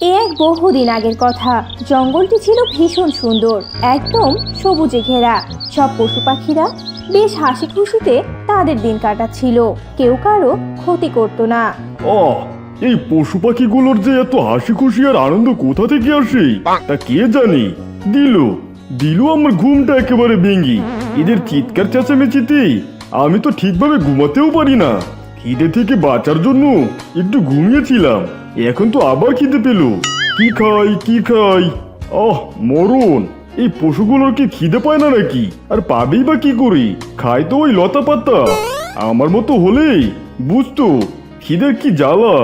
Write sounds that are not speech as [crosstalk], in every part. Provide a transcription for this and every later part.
এক বহুদিন আগের কথা। জঙ্গলটি ছিল ভীষণ সুন্দর, একদম সবুজে ঘেরা। সব পশু পাখিরা বেশ হাসি খুশিতে তাদের দিন কাটাচ্ছিল। কেউ কারও ক্ষতি করতো না। ও, এই পশু পাখিগুলোর যে এত হাসি খুশি আর আনন্দ কোথা থেকে আসে? তা কে জানে? দিল দিল আমার ঘুমটা একেবারে ভেঙ্গি এদের চিৎকার চেঁচামেচিতে আমি তো ঠিকভাবে ঘুমাতেও পারি না। খিদে থেকে বাঁচার জন্য একটু ঘুমিয়েছিলাম। এখন তো আবার খিদে পেল। কি খাই কি খাই? আহ মরণ। এই পশুগুলোর কি খিদে পায় না নাকি? আর পাবেই বা কি করে? খায় তো ওই লতা পাতা। আমার মতো হলেই বুঝতো খিদের কি জ্বালা?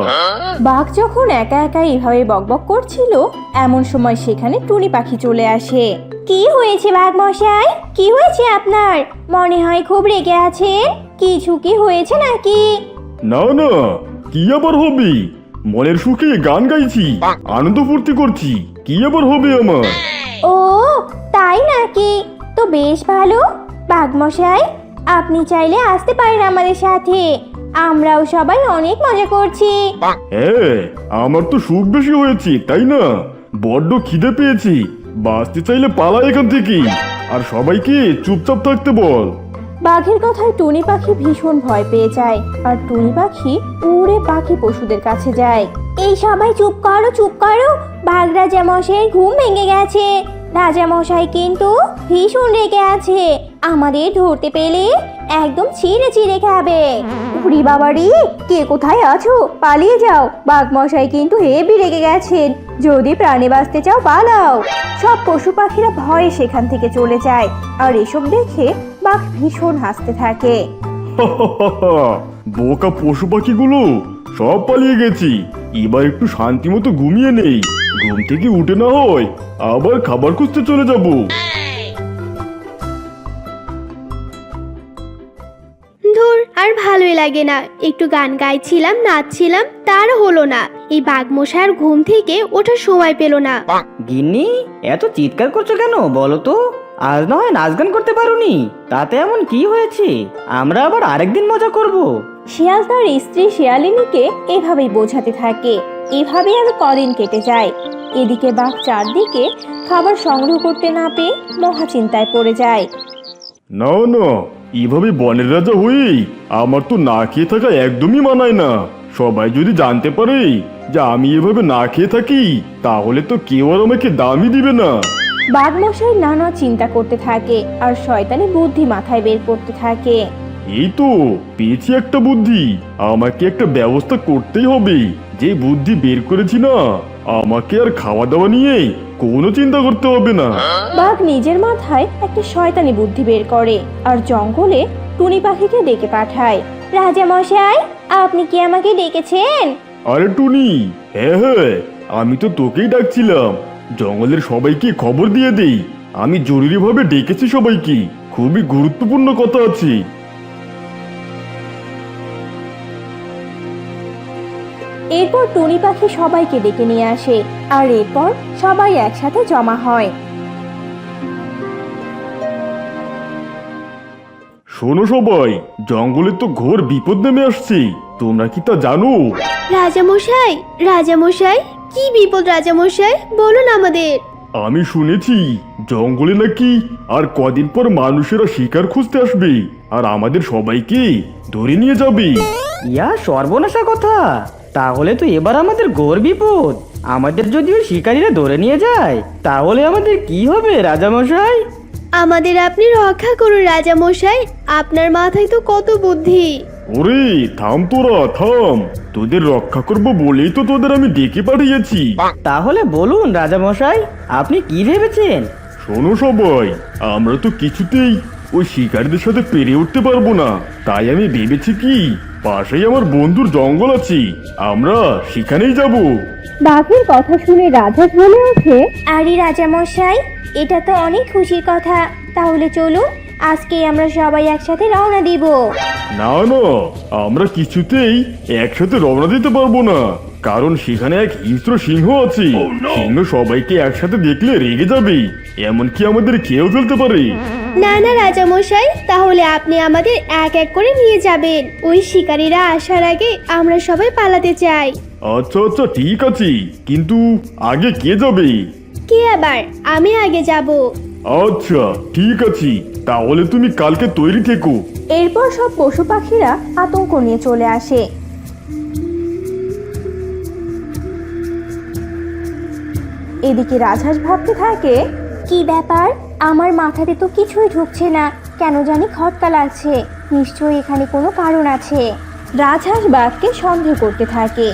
বাঘ যখন একা একা এইভাবে বকবক করছিল এমন সময় সেখানে টুনি পাখি চলে আসে। কি হয়েছে বাঘ মশাই? কি হয়েছে আপনার? মনে হয় খুব রেগে আছে কিছু কি হয়েছে নাকি? না না কি আবার হবে? মনের সুখে গান গাইছি আনন্দ ফুর্তি করছি কি আবার হবে আমার? ও তাই নাকি? তো বেশ ভালো। বাঘ মশাই আপনি চাইলে আসতে পারেন আমাদের সাথে। আমরাও সবাই অনেক মজা করছি। হ্যাঁ আমার তো সুখ বেশি হয়েছে তাই না? বড্ড খিদে পেয়েছি। বাঁচতে চাইলে পালা এখান থেকে। আর সবাইকে চুপচাপ থাকতে বল। বাঘের কথায় টুনি পাখি ভীষণ ভয় পেয়ে যায়, আর টুনি পাখি উড়ে পাখি পশুদের কাছে যায়। এই সবাই চুপ করো চুপ করো বাঘ মশাইয়ের ঘুম ভেঙে গেছে। রাজা মশাই কিন্তু ভীষণ রেগে আছে, আমাদের ধরতে পেলে একদম ছিঁড়ে ছিঁড়ে খাবে। উড়ি বাবারি, কে কোথায় আছো? পালিয়ে যাও। বাঘ মশাই কিন্তু হেবি রেগে গেছেন। যদি প্রাণী বাঁচতে চাও, পালাও। সব পশু পাখিরা ভয়ে সেখান থেকে চলে যায়, আর এসব দেখে বাঘ ভীষণ হাসতে থাকে। বোকা পশু পাখিগুলো, সব পালিয়ে গেছি। এবার একটু শান্তি মতো ঘুমিয়ে নেই। ঘুম থেকে উঠে না হয়, আবার খাবার খুঁজতে চলে যাব। ভালোই লাগে না। একটু গান গাইছিলাম নাচছিলাম তার হলো না। এই বাঘমশার ঘুম থেকে ওঠার সময় পেল না। গিন্নি এত চিৎকার করছ কেন বলো তো? আজ না হয় নাচ গান করতে পারোনি। তাতে এমন কি হয়েছে? আমরা আবার আরেকদিন মজা করব। শিয়াল তার স্ত্রী শিয়ালিনীকে এভাবেই বোঝাতে থাকে। এভাবেই আর কদিন কেটে যায়। এদিকে বাঘ চারদিকে খাবার সংগ্রহ করতে না পেয়ে মহা চিন্তায় পড়ে যায়। না না এভাবে বনের রাজা হয়েই আমার তো না খেয়ে থাকা একদমই মানায় না। সবাই যদি জানতে পারে যে আমি এভাবে না খেয়ে থাকি তাহলে তো কেউ আর আমাকে দামই দিবে না। বাঘ মশাই নানা চিন্তা করতে থাকে আর শয়তানি বুদ্ধি মাথায় বের করতে থাকে। এই তো পেয়েছি একটা বুদ্ধি। আমাকে একটা ব্যবস্থা করতেই হবে। যে বুদ্ধি বের করেছি না আমাকে আর খাওয়া দাওয়া নিয়ে কোনো চিন্তা করতে হবে না। বাঘ নিজের মাথায় একটা শয়তানি বুদ্ধি বের করে আর জঙ্গলে টুনি পাখিকে ডেকে পাঠায়। রাজা মশাই আপনি কি আমাকে ডেকেছেন? আরে টুনি হ্যাঁ হ্যাঁ আমি তো তোকেই ডাকছিলাম। জঙ্গলের সবাইকে খবর দিয়ে দেই। আমি জরুরিভাবে ডেকেছি সবাইকে। খুবই গুরুত্বপূর্ণ কথা আছে। এরপর টুনি পাখি সবাইকে ডেকে নিয়ে আসে আর এরপর সবাই একসাথে জমা হয়। শোনো সবাই জঙ্গলে তো ঘোর বিপদ নেমে আসছে তোমরা কি তা জানো? রাজামশাই রাজামশাই কি বিপদ রাজামশাই? বলুন আমাদের। আমি শুনেছি জঙ্গলে নাকি আর কদিন পর মানুষেরা শিকার খুঁজতে আসবে আর আমাদের সবাইকে ধরে নিয়ে যাবে। ইয়া সর্বনাশা কথা। তাহলে তো এবার আমাদের ঘোর বিপদ। আমাদের যদি ওই শিকারীরা ধরে নিয়ে যায় তাহলে আমাদের কি হবে রাজামশাই? আমাদের আপনি রক্ষা করুন রাজামশাই। আপনার মাথায় তো কত বুদ্ধি। ওরে থাম তোরা থাম। তোদের রক্ষা করব বলেই তো তোদের আমি ডেকে পাঠিয়েছি। তাহলে বলুন রাজামশাই আপনি কি ভেবেছেন? শোনো সবাই আমরা তো কিছুতেই ওই শিকারীদের সাথে পেরে উঠতে পারব না। তাই আমি ভেবেছি কি পাশেই আমার বন্ধুর জঙ্গল আছে। আমরা সেখানেই যাব। বাঘের কথা শুনে রাজা বলে ওঠে আরে রাজা মশাই এটা তো অনেক খুশির কথা। তাহলে চলুন আজকে আমরা সবাই একসাথে রওনা দিব। না না আমরা কিছুতেই একসাথে রওনা দিতে পারব না। কারণ সেখানে এক হিংস্র সিংহ আছে। সিংহ সবাইকে একসাথে দেখলে রেগে যাবে। এমনকি আমাদের খেয়েও ফেলতে পারে। না না রাজামশাই তাহলে আপনি আমাদের এক এক করে নিয়ে যাবেন। ওই শিকারীরা আসার আগে আমরা সবাই পালাতে চাই। আচ্ছা আচ্ছা ঠিক আছে। কিন্তু আগে কে যাবে? কে আবার? আমি আগে যাব। আচ্ছা ঠিক আছে। তাহলে তুমি কালকে তৈরি থেকো। এরপর সব পশু পাখিরা আতঙ্ক নিয়ে চলে আসে। এদিকে রাজহাঁস ভাবতে থাকে, কি ব্যাপার? আমার মাথাতে তো কিছুই ঢুকছে না। কেন জানি খটকা লাগছে। নিশ্চয়ই এখানে কোনো কারণ আছে। রাজহাঁস বাঘকে সন্দেহ করতে থাকে।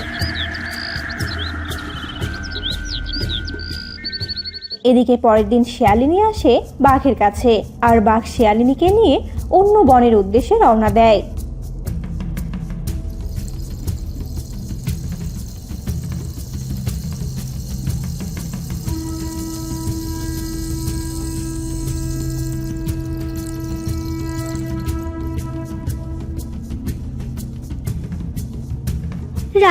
এদিকে পরের দিন শিয়ালিনী আসে বাঘের কাছে, আর বাঘ শিয়ালিনীকে নিয়ে অন্য বনের উদ্দেশ্যে রওনা দেয়।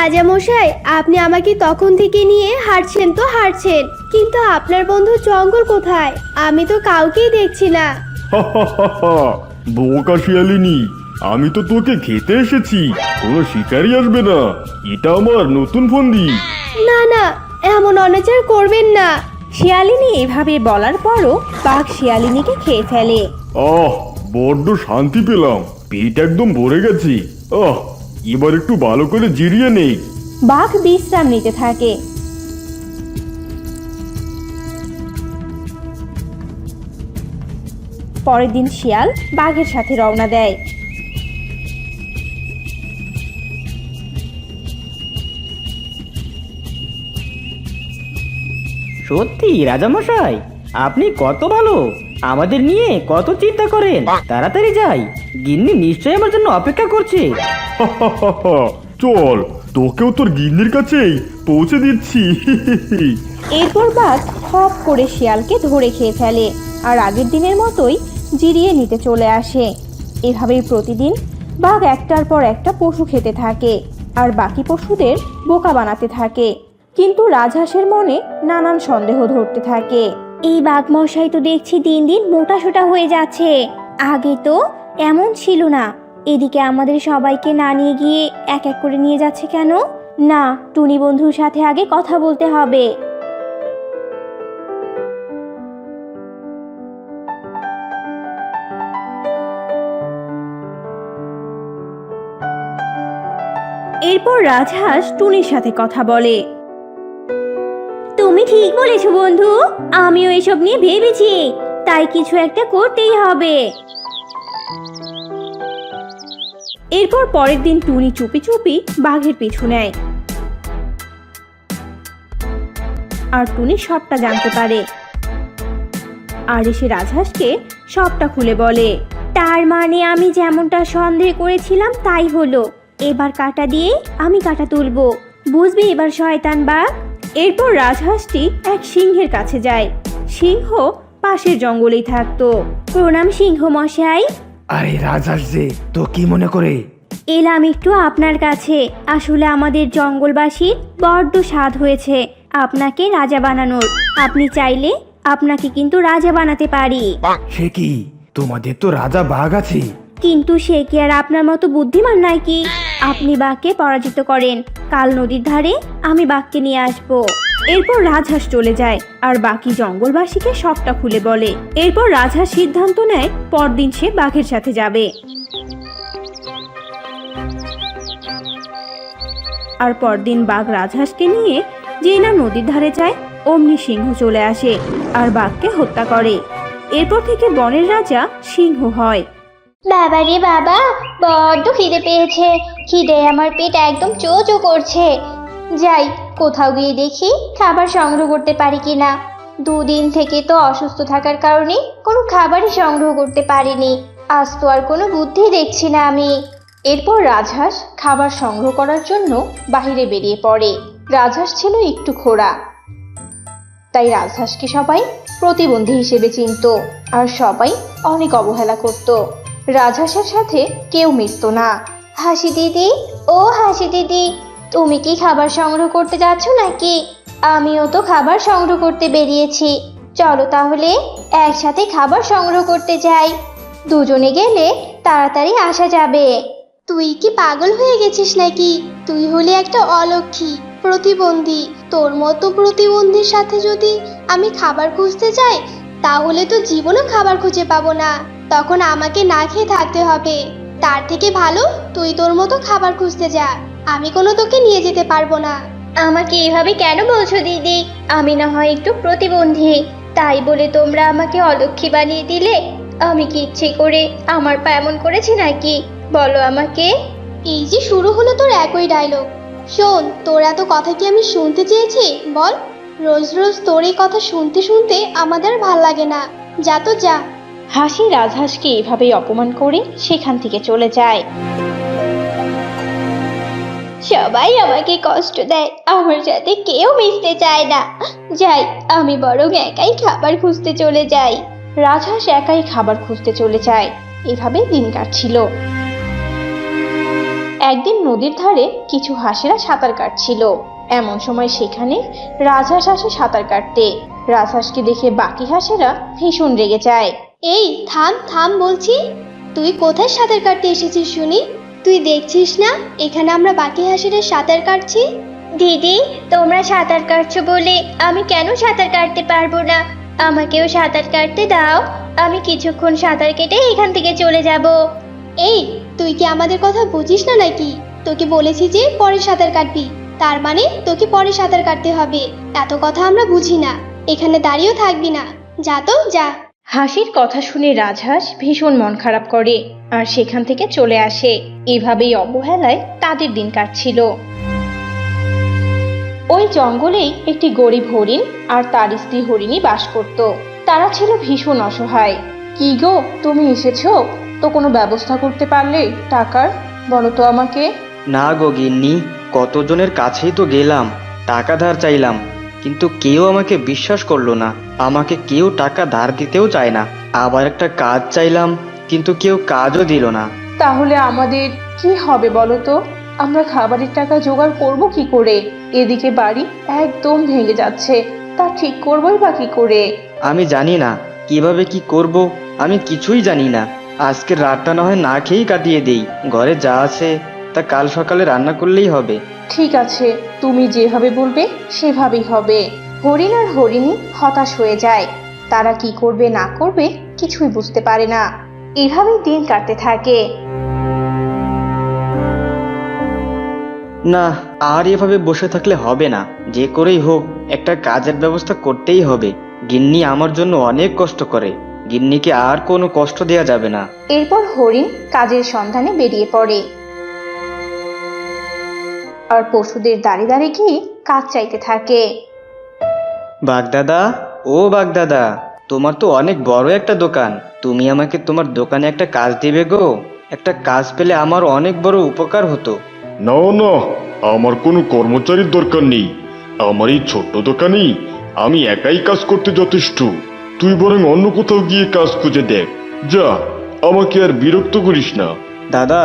রাজামশাই আপনি আমাকে তখন থেকে নিয়ে হাঁটছেন তো হাঁটছেন। কিন্তু আপনার বন্ধু জঙ্গল কোথায়? আমি তো কাউকেই দেখছি না। বোকা শিয়ালিনী আমি তো তোকে খেতে এসেছি। কোনো শিকারই আসবে না। এটা আমার নতুন ফন্দি। না না এমন অনাচার করবেন না। শিয়ালিনী এভাবে বলার পরও বাঘ শিয়ালিনীকে খেয়ে ফেলে। আহ বড্ড শান্তি পেলাম। পেট একদম ভরে গেছে। আহ। এবার একটু ভালো করে জিরিয়ে নেই। বাঘ বিশ্রাম নিতে থাকে। পরের দিন শিয়াল বাঘের সাথে রওনা দেয়। সত্যি রাজামশাই? আপনি কত ভালো? আমাদের নিয়ে কত চিন্তা করেন? তাড়াতাড়ি যাই। গিন্নি নিশ্চয়ই আমার জন্য অপেক্ষা করছে। [laughs] চল তোকেও তোর গিন্নির কাছেই পৌঁছে দিচ্ছি। [laughs] এরপর বাঘ খপ করে শিয়ালকে ধরে খেয়ে ফেলে আর আগের দিনের মতোই জিরিয়ে নিতে চলে আসে। এভাবেই প্রতিদিন বাঘ একটার পর একটা পশু খেতে থাকে আর বাকি পশুদের বোকা বানাতে থাকে। কিন্তু রাজহাঁসের মনে নানান সন্দেহ ধরতে থাকে। এই বাঘ মশাই তো দেখছি দিন দিন মোটা সোটা হয়ে যাচ্ছে। আগে তো এমন ছিল না। এদিকে আমাদের সবাইকে না নিয়ে গিয়ে এক এক করে নিয়ে যাচ্ছে কেন? না, টুনি বন্ধুর সাথে আগে কথা বলতে হবে। এরপর রাজহাঁস টুনির সাথে কথা বলে। ঠিক বলেছ, বন্ধু। আমিও এসব নিয়ে ভেবেছি, তাই কিছু একটা করতেই হবে। এরপর পরের দিন টুনি চুপি চুপি বাঘের পিছু নেয়। আর টুনি সবটা জানতে পারে। আর এসে রাজহাঁসকে সবটা খুলে বলে, তার মানে আমি যেমনটা সন্দেহ করেছিলাম, তাই হলো। এবার কাটা দিয়ে আমি কাটা তুলবো। বুঝবি এবার শয়তান বাঘ? এরপর রাজহাঁসটি এক সিংহের কাছে যায়। সিংহ পাশের জঙ্গলেই থাকতো। প্রণাম সিংহ মশাই। আরে রাজহাঁস যে তো কি মনে করে? এলাম একটু আপনার কাছে। আসলে আমাদের জঙ্গলবাসীর বড্ড স্বাদ হয়েছে আপনাকে রাজা বানানোর। আপনি চাইলে আপনাকে কিন্তু রাজা বানাতে পারি। সে কি? তোমাদের তো রাজা বাঘ আছে। কিন্তু সে কি আর আপনার মতো বুদ্ধিমান নয় কি আপনি বাঘকে পরাজিত করেন। কাল নদীর ধারে আমি বাঘকে নিয়ে আসব। এরপর রাজহাঁস চলে যায় আর বাকি জঙ্গলবাসীকে সবটা খুলে বলে। এরপর রাজহাঁস সিদ্ধান্ত নেয়, পরদিন সে বাঘের সাথে যাবে। আর পরদিন বাঘ রাজহাঁসকে নিয়ে যেই না নদীর ধারে যায়, অমনি সিংহ চলে আসে আর বাঘকে হত্যা করে। এরপর থেকে বনের রাজা সিংহ হয়। বাবা রে বাবা, বড্ড খিদে পেয়েছে। খিদে আমার পেট একদম চো চো করছে। যাই, কোথাও গিয়ে দেখি খাবার সংগ্রহ করতে পারি কিনা। দুদিন থেকে তো অসুস্থ থাকার কারণে কোনো খাবারই সংগ্রহ করতে পারিনি। আজ তো আর কোনো বুদ্ধি দেখছি না আমি। এরপর রাজহাঁস খাবার সংগ্রহ করার জন্য বাইরে বেরিয়ে পড়ে। রাজহাঁস ছিল একটু খোড়া। তাই রাজহাঁসকে সবাই প্রতিবন্ধী হিসেবে চিনত, আর সবাই অনেক অবহেলা করত। রাজহাঁসের সাথে কেউ মিশত না। হাসি দিদি, ও হাসি দিদি, তুমি কি খাবার সংগ্রহ করতে যাচ্ছ নাকি? আমিও তো খাবার সংগ্রহ করতে বেরিয়েছি। চলো তাহলে একসাথে খাবার সংগ্রহ করতে যাই। দুজনে গেলে তাড়াতাড়ি আসা যাবে। তুই কি পাগল হয়ে গেছিস নাকি? তুই হলি একটা অলক্ষী, প্রতিবন্ধী। তোর মতো প্রতিবন্ধীর সাথে যদি আমি খাবার খুঁজতে যাই, তাহলে তো জীবনও খাবার খুঁজে পাবো না। তখন আমাকে না খেয়ে থাকতে হবে। তার থেকে ভালো তুই তোর মতো খাবার খুঁজতে যা। আমি কোনো তোকে নিয়ে যেতে পারব না। আমাকে এভাবে কেন বলছো দিদি? আমি না হয় একটু প্রতিবন্ধী। তাই বলে তোমরা আমাকে অলক্ষী বানিয়ে দিলে? আমি কি ইচ্ছে করে আমার পা এমন করেছি নাকি? বলো আমাকে। এই যে শুরু হলো তোর একই ডায়লগ শোন তোর এত কথা কি আমি শুনতে চেয়েছি? বল। রোজ রোজ তোর এই কথা শুনতে শুনতে আমাদের ভালো লাগে না। যা তো যা। হাসি রাজহাঁসকে এভাবেই অপমান করে সেখান থেকে চলে যায়। সবাই আমাকে কষ্ট দেয়, আমার সাথে কেউ মিশতে চায় না। যাই, আমি বরং একাই খাবার খুঁজতে চলে যাই। রাজহাঁস একাই খাবার খুঁজতে চলে যায়। এভাবেই দিন কাটছিল। একদিন নদীর ধারে কিছু হাঁসেরা সাঁতার কাটছিল। এমন সময় সেখানে রাজহাঁস আসে সাঁতার কাটতে। রাজহাঁসকে দেখে বাকি হাঁসেরা ভীষণ রেগে যায়। এই থাম থাম বলছি। তুই কোথায় সাঁতার কাটতে এসেছিস শুনি? তুই দেখছিস না? এখানে আমরা বাকি হাঁসেরা সাঁতার কাটছি? দিদি তোমরা সাঁতার কাটছো বলে আমি কেন সাঁতার কাটতে পারব না? আমাকেও সাঁতার কাটতে দাও। আমি কিছুক্ষণ সাঁতার কেটে এখান থেকে চলে যাব। এই তুই কি আমাদের কথা বুঝিস না নাকি? তোকে বলেছি যে পরে সাঁতার কাটবি। তার মানে তোকে পরে সাঁতার কাটতে হবে। এত কথা আমরা বুঝি না। এখানে দাঁড়িয়েও থাকবি না। যা তো যা। হাসির কথা শুনে রাজহাঁস ভীষণ মন খারাপ করে আর সেখান থেকে চলে আসে। এভাবেই অবহেলায় তাদের দিন কাটছিল। ওই জঙ্গলেই একটি গরিব হরিণ আর তার স্ত্রী হরিণী বাস করত। তারা ছিল ভীষণ অসহায়। কি গো, তুমি এসেছ? তো কোনো ব্যবস্থা করতে পারলে টাকার? বলো তো আমাকে? না গো গিন্নি, কতজনের কাছেই তো গেলাম, টাকা ধার চাইলাম, কিন্তু কেউ আমাকে বিশ্বাস করল না। আমাকে কেউ টাকা ধার দিতেও চায় না। আবার একটা কাজ চাইলাম কিন্তু কেউ কাজও দিল না। তাহলে আমাদের কি হবে বলো তো? আমরা খাবারের টাকা জোগাড় করব কি করে? এদিকে বাড়ি একদম ভেঙে যাচ্ছে। তা ঠিক করবোই বা কি করে? আমি জানি না কীভাবে কি করব আমি কিছুই জানি না। আজকে রাতটা না হয় না খেয়েই কাটিয়ে দেই। ঘরে যা আছে তা কাল সকালে রান্না করলেই হবে। ঠিক আছে তুমি যেভাবে বলবে সেভাবেই হবে। হরিণ আর হরিণী হতাশ হয়ে যায়। তারা কি করবে না করবে কিছুই বুঝতে পারে না। এভাবেই দিন কাটতে থাকে। না আর এভাবে বসে থাকলে হবে না। যে করেই হোক একটা কাজের ব্যবস্থা করতেই হবে। গিন্নি আমার জন্য অনেক কষ্ট করে। গিন্নিকে আর কোনো কষ্ট দেয়া যাবে না। এরপর হরিণ কাজের সন্ধানে বেরিয়ে পড়ে। আর পশুদের দাঁড়িয়ে দাঁড়িয়ে গিয়ে কাজ চাইতে থাকে। বাগদাদা ও বাগদাদা তোমার তো অনেক বড় একটা দোকান। তুমি আমাকে তোমার দোকানে একটা কাজ দেবে গো। একটা কাজ পেলে আমার অনেক বড় উপকার হতো। না না আমার কোনো কর্মচারীর দরকার নেই। আমার এই ছোট্ট দোকানেই আমি একাই কাজ করতে যথেষ্ট। তুই বরং অন্য কোথাও গিয়ে কাজ খুঁজে দেখ। যা আমাকে আর বিরক্ত করিস না। দাদা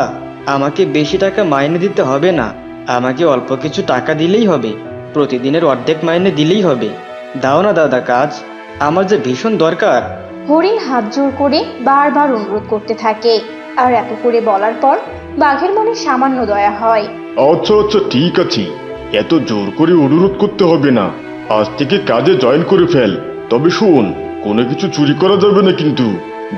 আমাকে বেশি টাকা মাইনে দিতে হবে না। আমাকে অল্প কিছু টাকা দিলেই হবে। প্রতিদিনের অর্ধেক মাইনে দিলেই হবে। দাও না দাদা কাজ আমার যে ভীষণ দরকার। হরিণ হাত জোর করে বারবার অনুরোধ করতে থাকে। আর এত করে বলার পর বাঘের মনে সামান্য দয়া হয়। আচ্ছা আচ্ছা ঠিক আছে। এত জোর করে অনুরোধ করতে হবে না। আজ থেকে কাজে জয়েন করে ফেল। তবে শোন কোনো কিছু চুরি করা যাবে না কিন্তু।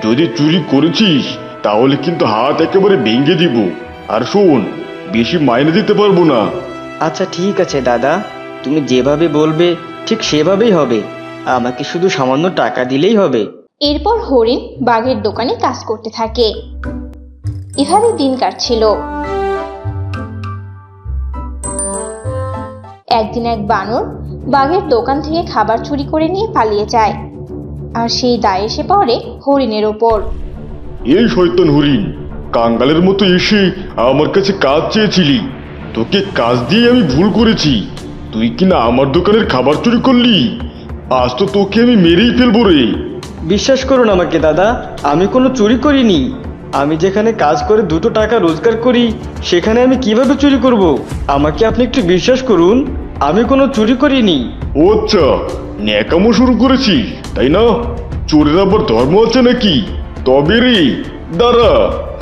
যদি চুরি করেছিস তাহলে কিন্তু হাত একেবারে ভেঙে দিব। আর শোন বেশি মাইনে দিতে পারব না। আচ্ছা ঠিক আছে দাদা। তুমি যেভাবে বলবে ঠিক সেভাবেই হবে। আমাকে শুধু সামান্য টাকা দিলেই হবে। এরপর হরিণ বাঘের দোকানে কাজ করতে থাকে। এভাবে দিন কাটছিল। একদিন এক বানর বাঘের দোকান থেকে খাবার চুরি করে নিয়ে পালিয়ে যায়। আর সেই দায় এসে পড়ে হরিণের ওপর। এই শয়তান হরিণ কাঙ্গালের মতো এসে আমার কাছে কাজ চেয়েছিলি। তোকে কাজ দিয়ে আমি ভুল করেছি। তুই কিনা আমার দোকানের খাবার চুরি করলি? আজ তো তোকে আমি মেরেই ফেলব রে। বিশ্বাস করুন আমাকে দাদা আমি কোনো চুরি করিনি। আমি যেখানে কাজ করে দুটো টাকা রোজগার করি সেখানে আমি কীভাবে চুরি করব? আমাকে আপনি একটু বিশ্বাস করুন আমি কোনো চুরি করিনি। ও আচ্ছা ন্যাকামো শুরু করেছি তাই না? চোরের আবার ধর্ম আছে নাকি? তবে রে দাঁড়া।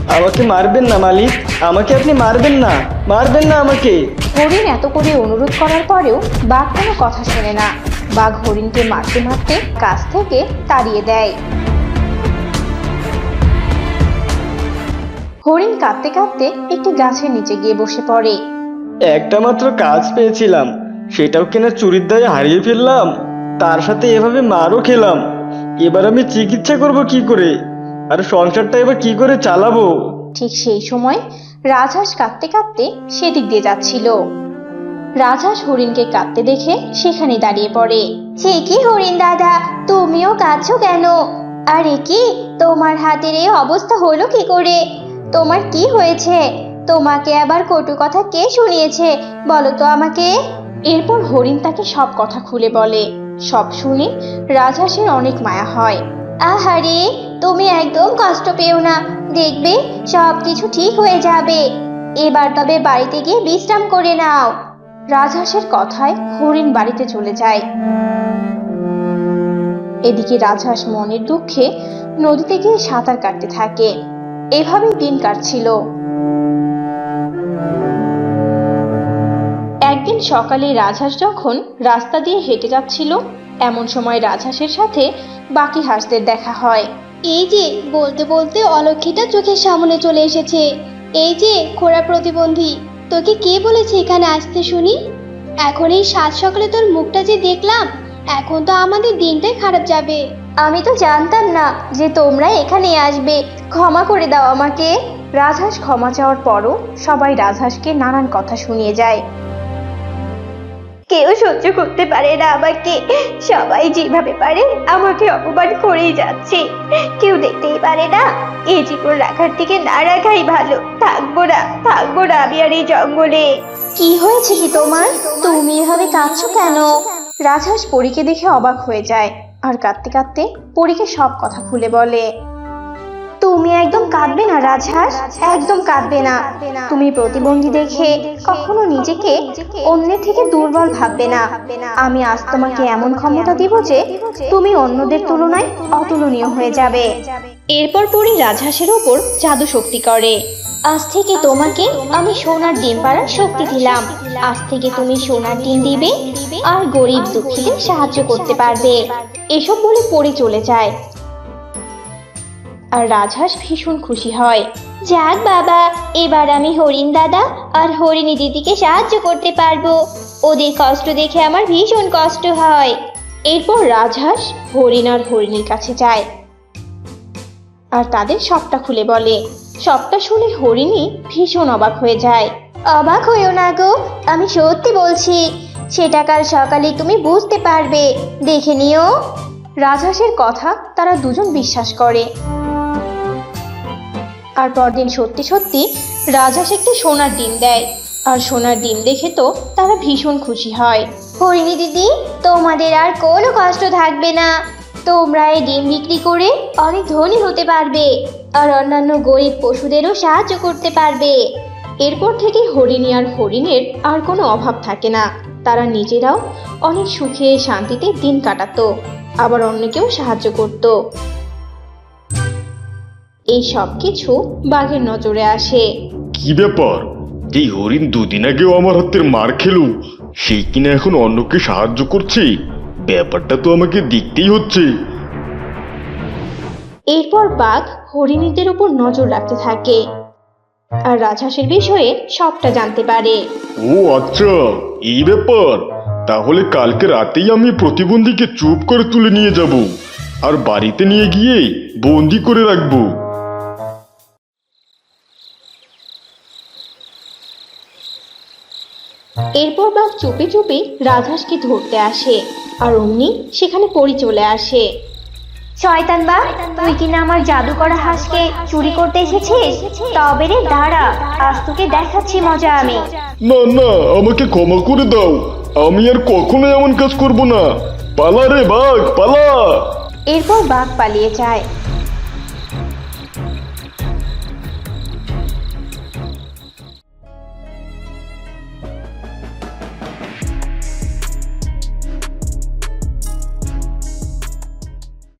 আমাকে মারবেন না মালিক। আমাকে আপনি মারবেন না। মারবেন না আমাকে। হরিণ এত করে অনুরোধ করার পরেও বাঘ কোনো কথা শোনে না। বাঘ হরিণকে মারতে মারতে কাছ থেকে তাড়িয়ে দেয়। হরিণ কাঁদতে কাঁদতে একটি গাছের নিচে গিয়ে বসে পড়ে। একটা মাত্র কাজ পেয়েছিলাম। সেটাও কিনা চুরির দায়ে হারিয়ে ফেললাম। তার সাথে এভাবে মারও খেলাম। এবার আমি চিকিৎসা করব কি করে? আর সংসারটা এবার কি করে চালাবো? ঠিক সেই সময় রাজহাঁস কাঁদতে কাঁদতে সেদিক দিয়ে যাচ্ছিল। রাজহাঁস হরিণকে কাঁদতে দেখে সেখানে দাঁড়িয়ে পড়ে। সে কি হরিণ দাদা, তুমিও কাঁদছো কেন? আর কি, তোমার হাতের এই অবস্থা হলো কি করে? তোমার কি হয়েছে? তোমাকে আবার কটু কথা কে শুনিয়েছে? বলো তো আমাকে। এরপর হরিণ তাকে সব কথা খুলে বলে। সব শুনে রাজহাঁসের অনেক মায়া হয়। আহারে তুমি একদম কষ্ট পেও না। দেখবে সব কিছু ঠিক হয়ে যাবে। এবার তবে বাড়িতে গিয়ে বিশ্রাম করে নাও। রাজহাঁসের কথায় হরিণ বাড়িতে চলে যায়। এদিকে রাজহাঁস মনের দুঃখে নদীতে গিয়ে সাঁতার কাটতে থাকে। এভাবেই দিন কাটছিল। একদিন সকালে রাজহাঁস যখন রাস্তা দিয়ে হেঁটে যাচ্ছিল, এমন সময় রাজহাঁসের সাথে বাকি হাঁসদের দেখা হয়। এই যে, বলতে বলতে অলক্ষীটা চোখের সামনে চলে এসেছে। এই যে, খোড়া প্রতিবন্ধী, তোকে কে বলেছে এখানে আসতে শুনি? এখন এই সাত সকালে তোর মুখটা যে দেখলাম, এখন তো আমাদের দিনটাই খারাপ যাবে। আমি তো জানতাম না যে তোমরা এখানে আসবে। ক্ষমা করে দাও আমাকে। রাজহাঁস ক্ষমা চাওয়ার পরও সবাই রাজহাঁসকে নানান কথা শুনিয়ে যায়। কেউ সহ্য করতে পারে না আমাকে। সবাই যেভাবে পারে, আমাকে অপমান করেই যাচ্ছে। কেউ দেখতেই পারে না এই জীবন রাখার থেকে না রাখাই ভালো। থাকব না থাকব না আমি আর এই জঙ্গলে। কি হয়েছে কি তোমার? তুমি এভাবে কাঁদছো কেন? রাজহাঁস পরীকে দেখে অবাক হয়ে যায়, আর কাঁদতে কাঁদতে পরীকে সব কথা খুলে বলে। তুমি একদম কাঁদবে না রাজহাঁস? একদম কাঁদবে না। তুমি প্রতিবন্ধী দেখে কখনো নিজেকে অন্যের থেকে দুর্বল ভাববে না। আমি আজ তোমাকে এমন ক্ষমতা দিব যে তুমি অন্যদের তুলনায় অতুলনীয় হয়ে যাবে। এরপর পরি রাজহাঁসের ওপর জাদু শক্তি করে। আজ থেকে তোমাকে আমি সোনার ডিম পাড়ার শক্তি দিলাম। আজ থেকে তুমি সোনার ডিম দিবে আর গরিব দুঃখীদের সাহায্য করতে পারবে। এসব বলে পরি চলে যায়। আর রাজহাঁস ভীষণ খুশি হয়। যাক বাবা, এবার আমি হরিণ দাদা আর হরিণী দিদিকে সাহায্য করতে পারব। ওদের কষ্ট দেখে আমার ভীষণ কষ্ট হয়। এরপর রাজহাঁস হরিণ আর হরিণীর কাছে যায়। আর তাদের সবটা খুলে বলে। সবটা শুনে হরিণী ভীষণ অবাক হয়ে যায়। অবাক হয়েও না গো, আমি সত্যি বলছি, সেটা কাল সকালে তুমি বুঝতে পারবে। দেখে নিও। রাজহাঁসের কথা তারা দুজন বিশ্বাস করে। আর পরদিন সত্যি সত্যি রাজহাঁস একটি সোনার ডিম দেয়। আর সোনার ডিম দেখে তো তারা ভীষণ খুশি হয়। হরিণী দিদি তোমাদের আর কোনো কষ্ট থাকবে না। তোমরা এই ডিম বিক্রি করে অনেক ধনী হতে পারবে আর অন্যান্য গরিব পশুদেরও সাহায্য করতে পারবে। এরপর থেকে হরিণী আর হরিণের আর কোনো অভাব থাকে না। তারা নিজেরাও অনেক সুখে শান্তিতে দিন কাটাতো আবার অন্যকেও সাহায্য করত। এই সব কিছু বাঘের নজরে আসে। কি ব্যাপার? যেই হরিণ দুদিন আগেও আমার হাতের মার খেলো। সেই কিনা এখন অন্যকে সাহায্য করছে? ব্যাপারটা তো আমাকে দেখতেই হচ্ছে। এরপর বাঘ হরিণীদের উপর নজর রাখতে থাকে। আর রাজহাঁসের বিষয়ে সবটা জানতে পারে। ও আচ্ছা এই ব্যাপার। তাহলে কালকে রাতেই আমি প্রতিবন্ধীকে চুপ করে তুলে নিয়ে যাব। আর বাড়িতে নিয়ে গিয়ে বন্দি করে রাখব। এরপর বাঘ চুপি চুপি রাজহাঁসকে ধরতে আসে আর অমনি সেখানে পরি চলে আসে। শয়তান বা তুই কিনা আমার জাদু করা হাঁসকে চুরি করতে এসেছিস? তবে রে দাঁড়া আজ তোকে দেখাচ্ছি মজা আমি। না না আমাকে ক্ষমা করে দাও। আমি আর কখনো এমন কাজ করব না। পালা রে বাঘ পালা। এরপর বাঘ পালিয়ে যায়।